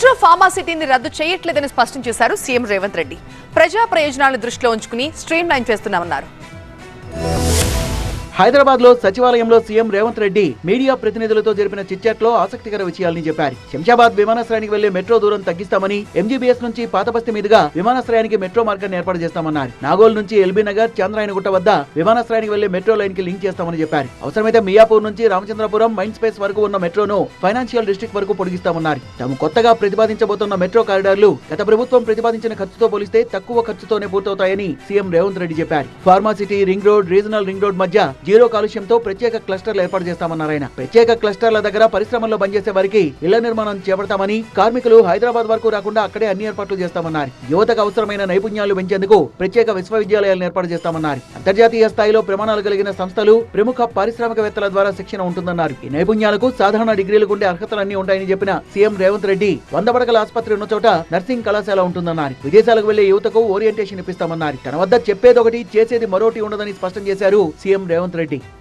Metro ఫార్మాసిటీని రద్దు చేయట్లేదని స్పష్టం చేశారు సీఎం రేవంత్ రెడ్డి. ప్రజా ప్రయోజనాలను దృష్టిలో ఉంచుకుని స్ట్రీమ్ లైన్ చేస్తున్నామన్నారు. హైదరాబాద్లో సచివాలయంలో సీఎం రేవంత్ రెడ్డి మీడియా ప్రతినిధులతో జరిపిన చిట్చాట్లో ఆసక్తికర విషయాల్ని చెప్పారు. శంషాబాద్ విమానాశ్రయానికి వెళ్ళే మెట్రో దూరం తగ్గిస్తామని ఎంజీబీఎస్ నుంచి పాతబస్తి మీదుగా విమానాశ్రయానికి మెట్రో మార్గాన్ని ఏర్పాటు చేస్తామన్నారు. నాగోల్ నుంచి ఎల్బీ నగర్ చంద్రాయనగుట్ట వద్ద విమానాశ్రయానికి వెళ్ళే మెట్రో లైన్కి లింక్ చేస్తామని చెప్పారు. అవసరమైతే మియాపూర్ నుంచి రామచంద్రపురం మైండ్ స్పేస్ వరకు ఉన్న మెట్రోను ఫైనాన్షియల్ డిస్ట్రిక్ట్ వరకు పొడిగిస్తామన్నారు. తాము కొత్తగా ప్రతిపాదించబోతున్న మెట్రో కారిడార్లు గత ప్రభుత్వం ప్రతిపాదించిన ఖర్చుతో పోలిస్తే తక్కువ ఖర్చుతోనే పూర్తవుతాయని సీఎం రేవంత్ రెడ్డి చెప్పారు. Pharma city ring road regional ring road మధ్య జీరో కాలుష్యంతో ప్రత్యేక క్లస్టర్లు ఏర్పాటు చేస్తామన్నారు ఆయన. ప్రత్యేక క్లస్టర్ల దగ్గర పరిశ్రమల్లో పనిచేసే వారికి ఇళ్ళ నిర్మాణం చేపడతామని కార్మికులు హైదరాబాద్ వరకు రాకుండా అక్కడే అన్ని ఏర్పాట్లు చేస్తామన్నారు. యువతకు అవసరమైన నైపుణ్యాలు పెంచేందుకు ప్రత్యేక విశ్వవిద్యాలయాలను ఏర్పాటు చేస్తామన్నారు. అంతర్జాతీయ స్థాయిలో ప్రమాణాలు కలిగిన సంస్థలు ప్రముఖ పారిశ్రామికవేత్తల ద్వారా శిక్షణ ఉంటుందన్నారు. ఈ నైపుణ్యాలకు సాధారణ డిగ్రీలకు ఉండే అర్హతలన్నీ ఉంటాయని చెప్పిన సీఎం రేవంత్ రెడ్డి వంద పడకల ఆసుపత్రి ఉన్న చోట నర్సింగ్ కళాశాల ఉంటుందన్నారు. విదేశాలకు వెళ్ళే యువతకు ఓరియంటేషన్ ఇప్పిస్తామన్నారు. తన వద్ద చెప్పేదొకటి చేసేది మరోటి ఉండదని స్పష్టం చేశారు సీఎం రేవంత్ రెడ్డి. Ready.